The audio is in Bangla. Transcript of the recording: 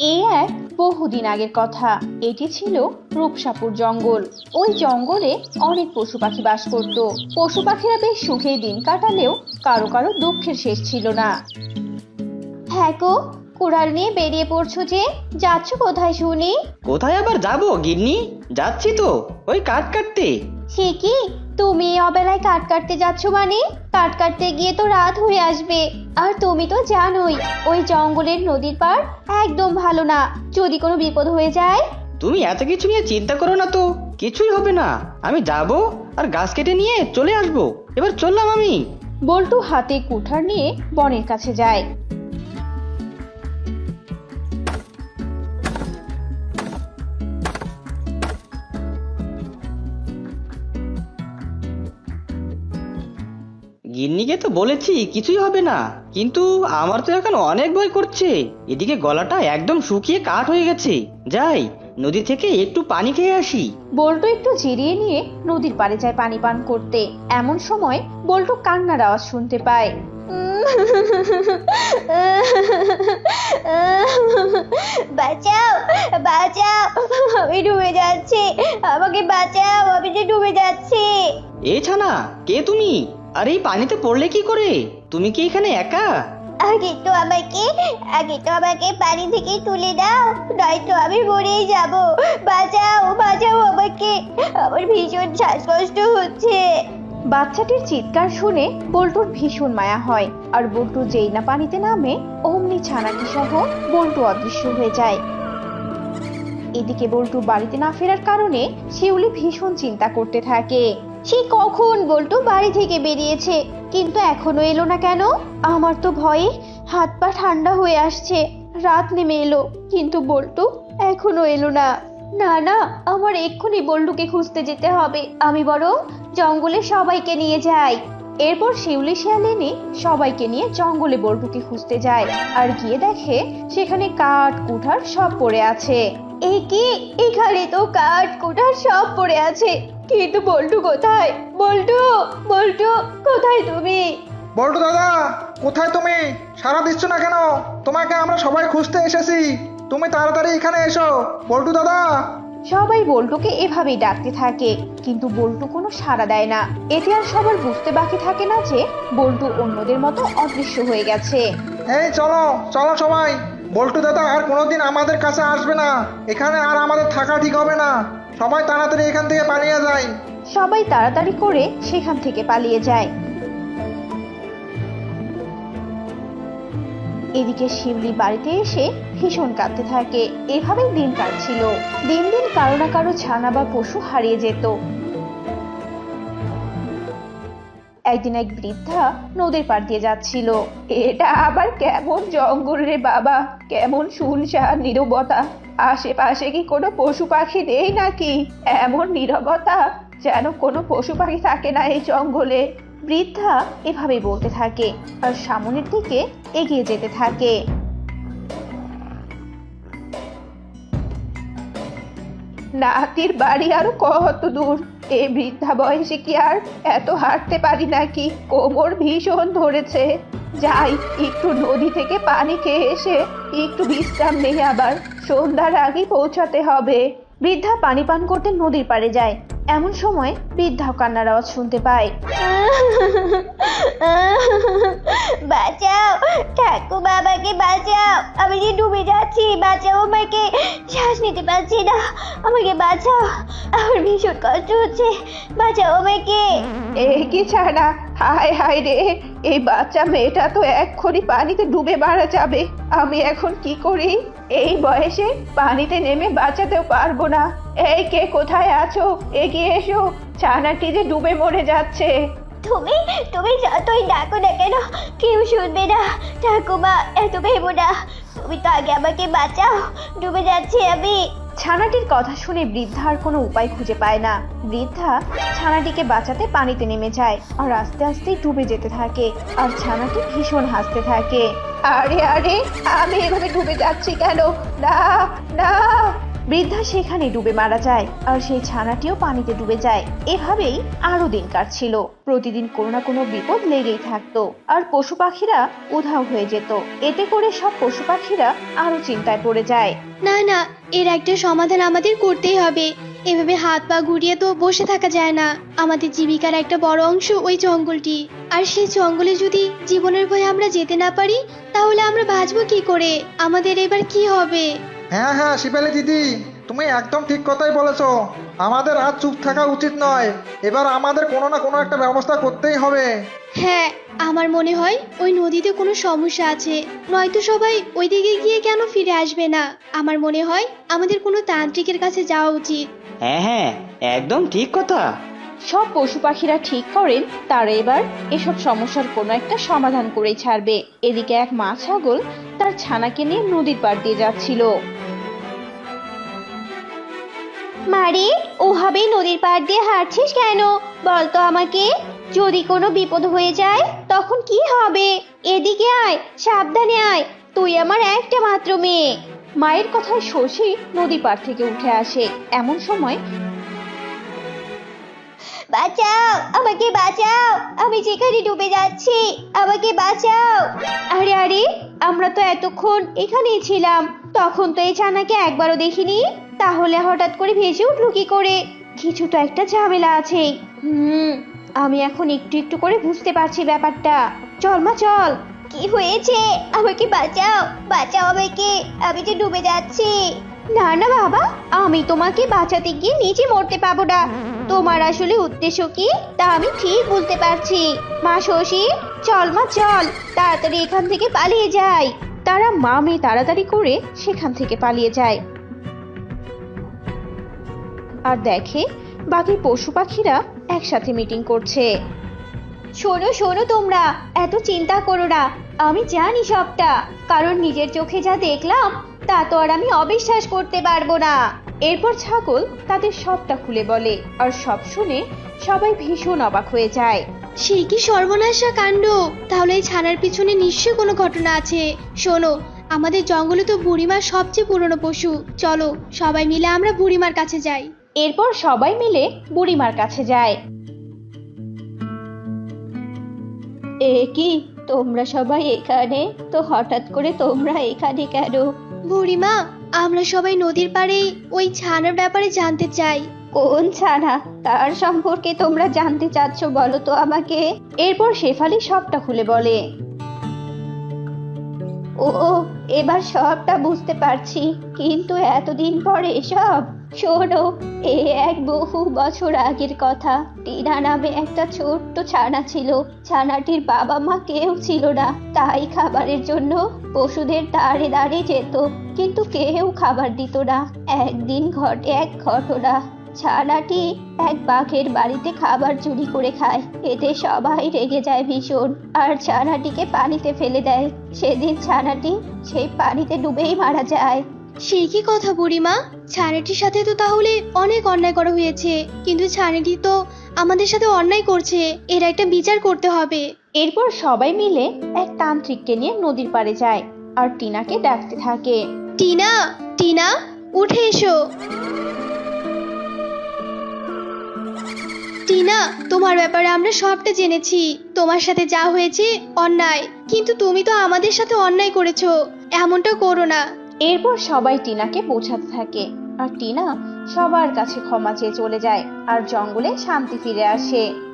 এই এক বহুদিন আগের কথা। এটি ছিল রূপসাপুর জঙ্গল। ওই জঙ্গলে অনেক পশু পাখি বাস করত। পশু পাখিরা বেশ সুখে দিন কাটালেও কারও কারও দুঃখের শেষ ছিল না। হ্যাঁ গো কুড়াল নিয়ে বেরিয়ে পড়ছো যে? যাচ্ছ কোথায় শুনি? কোথায় আবার যাব গিন্নি? যাচ্ছি তো ওই কাঠ কাটতে। সে কি? তুমি অবেলায় কাট কাটতে যাচ্ছ মানে? কাট কাটতে গিয়ে তো রাত হয়ে আসবে। আর তুমি তো জানোই ওই জঙ্গলের নদীর পার একদম ভালো না। যদি কোনো বিপদ হয়ে যায়? তুমি এত কিছু নিয়ে চিন্তা করো না তো। কিছুই হবে না। আমি যাব আর গাছ কেটে নিয়ে চলে আসব। এবার চললাম আমি। বল্টু হাতে কুঠার নিয়ে বনের কাছে যায়। গিন্নিকে তো বলেছি কিছুই হবে না। কিন্তু আমার তো এখন অনেক ভয় করছে। এদিকে গলাটা একদম শুকিয়ে কাঠ হয়ে গেছে। যাই নদী থেকে একটু পানি খেয়ে আসি। বল্টু একটু জিরিয়ে নিয়ে নদীর পাড়ে যায় পানি পান করতে। এমন সময় বল্টু কান্নার আওয়াজ শুনতে পায়। বাঁচাও বাঁচাও আমি ডুবে যাচ্ছি। আমাকে বাঁচাও আমি যে ডুবে যাচ্ছি। এ ছানা কে তুমি? আর এই পানিতে পড়লে কি করে? তুমি কি এখানে একা? আগে তো আমাকে আগে তো আমাকে পানি থেকে তুলে দাও নয়তো আমি মরেই যাব। বাঁচাও বাঁচাও আমাকে। আমার ভীষণ শ্বাসকষ্ট হচ্ছে। বাচ্চাটির চিৎকার শুনে বল্টুর ভীষণ মায়া হয় আর বল্টু যেই না পানিতে নামে অমনি ছানাটি সহ বল্টু অদৃশ্য হয়ে যায়। এদিকে বল্টু বাড়িতে না ফেরার কারণে শিউলি ভীষণ চিন্তা করতে থাকে। সে কখন বল্টু বাড়ি থেকে বেরিয়েছে? কিন্তু এখনও এলো না কেন? আমার তো ভয়ে হাত পা ঠান্ডা হয়ে আসছে। রাত নেমে এলো, কিন্তু বল্টু এখনও এলো না। না না, আমার এক্ষুনি বল্টুকে খুঁজতে যেতে হবে। আমি বরং জঙ্গলে সবাইকে নিয়ে যাই। এরপর শিউলি শিয়ালিনী সবাইকে নিয়ে জঙ্গলে বল্টুকে খুঁজতে যায়। আর গিয়ে দেখে সেখানে কাঠ, কুঠার সব পড়ে আছে। এই কি? এখানে তো কাঠ, কুঠার সব পড়ে আছে। কিন্তু বল্টু কোথায়? বল্টু বল্টু কোথায় তুমি? বল্টু দাদা কোথায় তুমি? সারা দিচ্ছ না কেন? তোমাকে আমরা সবাই খুঁজতে এসেছি। তুমি তাড়াতাড়ি এখানে এসো। বল্টু দাদা। সবাই বল্টুকে এভাবেই ডাকতে থাকে কিন্তু বল্টু কোনো সাড়া দেয় না। এতে আর সবার বুঝতে বাকি থাকে না যে বল্টু অন্যদের মতো অদৃশ্য হয়ে গেছে। এই চলো চলো সবাই। বল্টু দাদা, আর কোনোদিন আমাদের কাছে আসবে না। এখানে আর আমাদের থাকা ঠিক হবে না। সবাই তাড়াতাড়ি এখান থেকে পালিয়ে যায়। সবাই তাড়াতাড়ি করে সেখান থেকে পালিয়ে যায়। এদিকে শিবলি বাড়িতে এসে ভীষণ কাঁদতে থাকে। এভাবেই দিন কাটছিল। দিন দিন কারও না কারও ছানা বা পশু হারিয়ে যেত। একদিন এক বৃদ্ধা নদীর পাড় দিয়ে যাচ্ছিল। এটা আবার কেমন জঙ্গল রে বাবা? কেমন শুনশান, নীরবতা। আশেপাশে কি কোনো পশু পাখি নেই নাকি? এমন নীরবতা যেন কোনো পশু পাখি থাকে না এই জঙ্গলে। বৃদ্ধা এভাবে বলতে থাকে আর সামনের দিকে এগিয়ে যেতে থাকে। নাতির বাড়ি আরও কত দূর? এই বৃদ্ধা বয়সে কি আর এত হাঁটতে পারি নাকি কোমর ভীষণ ধরেছে যাই একটু নদী থেকে পানি খেয়ে এসে একটু বিশ্রাম নেই আবার সন্ধ্যার আগে পৌঁছাতে হবে বৃদ্ধা পানি পান করতে নদীর পাড়ে যায় এমন সময় বৃদ্ধা কান্নার আওয়াজ শুনতে পায় বাঁচাও, ঠাকুর বাবাকে বাঁচাও। আমি যে ডুবে যাচ্ছি, বাঁচাও আমাকে। শ্বাস নিতে পারছি না। আমাকে বাঁচাও। আমার ভীষণ কষ্ট হচ্ছে। বাঁচাও আমাকে। এ কি ছাড়া হায় হায় রে। এই বাচ্চা মেয়েটা তো এক্ষুনি পানিতে ডুবে মারা যাবে। আমি এখন কি করি? এই বয়সে পানিতে নেমে বাঁচাতেও পারব না। এই কে কোথায় আছো? এগিয়ে এসো। ছানাটি যে ডুবে মরে যাচ্ছে। তুমি তুমি যতই ডাকো না কেন, কেউ শুনবে না। ঠাকুমা, এত ভেবো না। তুমি তো আগে আমাকে বাঁচাও। ডুবে যাচ্ছি আমি। ছানাটির কথা শুনে বৃদ্ধা আর কোনো উপায় খুঁজে পায় না। বৃদ্ধা ছানাটিকে বাঁচাতে পানিতে নেমে যায় আর আস্তে আস্তে ডুবে যেতে থাকে আর ছানাটি ভীষণ হাসতে থাকে। আরে আরে, আমি এভাবে ডুবে যাচ্ছি কেন? না না। বৃদ্ধা সেখানে ডুবে মারা যায়, আর সেই ছানাটিও পানিতে ডুবে যায়। এভাবেই আরও দিন কাটছিল। প্রতিদিন কোনো না কোনো বিপদ লেগেই থাকতো, আর পশু পাখিরা উধাও হয়ে যেত। এতে করে সব পশু পাখিরা আরও চিন্তায় পড়ে যায়। না না, এর একটা সমাধান আমাদের করতেই হবে। এভাবে হাত পা ঘুরিয়ে তো বসে থাকা যায় না। আমাদের জীবিকার একটা বড় অংশ ওই জঙ্গলটি। আর সেই জঙ্গলে যদি জীবনের ভয়ে আমরা যেতে না পারি, তাহলে আমরা বাঁচবো কি করে? আমাদের এবার কি হবে? হ্যাঁ হ্যাঁ শিপালি দিদি তুমি একদম ঠিক কথাই বলেছ। আমাদের আর চুপ থাকা উচিত নয়। এবার আমাদের কোনো না কোনো একটা ব্যবস্থা করতেই হবে। হ্যাঁ আমার মনে হয় ওই নদীতে কোনো সমস্যা আছে। নয়তো সবাই ওইদিকে গিয়ে কেন ফিরে আসবে না? আমার মনে হয় আমাদের কোনো তান্ত্রিকের কাছে যাওয়া উচিত। হ্যাঁ হ্যাঁ একদম ঠিক কথা। সব পশু পাখিরা ঠিক করেন তারা এবার এসব সমস্যার কোনো একটা সমাধান করেই ছাড়বে। এদিকে এক মা ছাগল তার ছানাকে নিয়ে নদীর পাড় দিয়ে যাচ্ছিল। মারে ওভাবে নদীর পাড় দিয়ে হাঁটছিস কেন? বলতো আমাকে। যদি কোনো বিপদ হয়ে যায় তখন কি হবে? এদিকে আয় সাবধানে আয়। তুই আমার একটা মাত্র মেয়ে। মায়ের কথায় শশী নদী পাড় থেকে উঠে আসে। এমন সময় বাঁচাও আমাকে বাঁচাও আমি যেখানে ডুবে যাচ্ছি আমাকে বাঁচাও। আরে আরে আমরা তো এতক্ষণ এখানেই ছিলাম তখন তো এই ছানাকে একবারও দেখিনি। তাহলে হঠাৎ করে ভেসে উঠল কি করে? কিছু তো একটা ঝামেলা আছে। হুম আমি এখন একটু একটু করে বুঝতে পারছি ব্যাপারটা। চল মা চল। কি হয়েছে? আমাকে বাঁচাও বাঁচাও আমাকে আমি যে ডুবে যাচ্ছি। না না বাবা, আমি তোমাকে বাঁচাতে গিয়ে নিজে মরতে পাবো না তোমার আসলে উদ্দেশ্য কি, তা আমি ঠিক বুঝতে পারছি। মা শশী, চল মা, চল, তাড়াতাড়ি এখান থেকে পালিয়ে যাই। তারা মা মেয়ে তাড়াতাড়ি করে সেখান থেকে পালিয়ে যায়। আর দেখে বাকি পশু পাখিরা একসাথে মিটিং করছে। শোনো শোনো তোমরা, এত চিন্তা করো না, আমি জানি সবটা, কারণ নিজের চোখে যা দেখলাম তা তো আর আমি অবিশ্বাস করতে পারব না। এরপর ছাগল তাদের সবটা খুলে বলে আর সব শুনে সবাই ভীষণ অবাক হয়ে যায়। সে কি সর্বনাশা কাণ্ড? তাহলে এই ছানার পিছনে নিশ্চয়ই কোনো ঘটনা আছে। শোনো আমাদের জঙ্গলে তো বুড়িমার সবচেয়ে পুরনো পশু। চলো সবাই মিলে আমরা বুড়িমার কাছে যাই। এরপর সবাই মিলে বুড়িমার কাছে যায়। এ কি তোমরা সবাই এখানে? তো হঠাৎ করে তোমরা এখানে কেন? বুড়িমা, আমরা সবাই নদীর পাড়ে ওই ছানার ব্যাপারে জানতে চাই। কোন ছানা? তার সম্পর্কে তোমরা জানতে চাচ্ছ বলো তো আমাকে। এরপর শেফালি সবটা খুলে বলে। ও এবার সবটা বুঝতে পারছি। কিন্তু এতদিন পরে এসব শোনো, এ এক বহু বছর আগের কথা। টিনা নামে একটা ছোট্ট ছানা ছিল। ছানাটির বাবা মা কেউ ছিল না। তাই খাবারের জন্য পশুদের দাঁড়ে দাঁড়ে যেত। কিন্তু কেউ খাবার দিত না। একদিন ঘটে এক ঘটনা। ছানাটি এক বাঘের বাড়িতে খাবার চুরি করে খায়। এতে সবাই রেগে যায় ভীষণ। আর ছানাটিকে পানিতে ফেলে দেয়। সেদিন ছানাটি সেই পানিতে ডুবেই মারা যায়। সে কি কথা বুড়িমা? ছানাটির সাথে তো তাহলে অনেক অন্যায় করা হয়েছে। কিন্তু ছানাটি তো আমাদের সাথে অন্যায় করছে। এর একটা বিচার করতে হবে। এরপর সবাই মিলে এক তান্ত্রিককে নিয়ে নদীর পাড়ে যায়। আর টিনাকে ডাকতে থাকে। টিনা টিনা উঠে এসো। টিনা তোমার ব্যাপারে আমরা সবটা জেনেছি। তোমার সাথে যা হয়েছে, অন্যায়। কিন্তু তুমি তো আমাদের সাথে অন্যায় করেছ। এমনটা করো না। এরপর সবাই টিনাকে বোঝাতে থাকে। আর টিনা সবার কাছে ক্ষমা চেয়ে চলে যায়। আর জঙ্গলে শান্তি ফিরে আসে।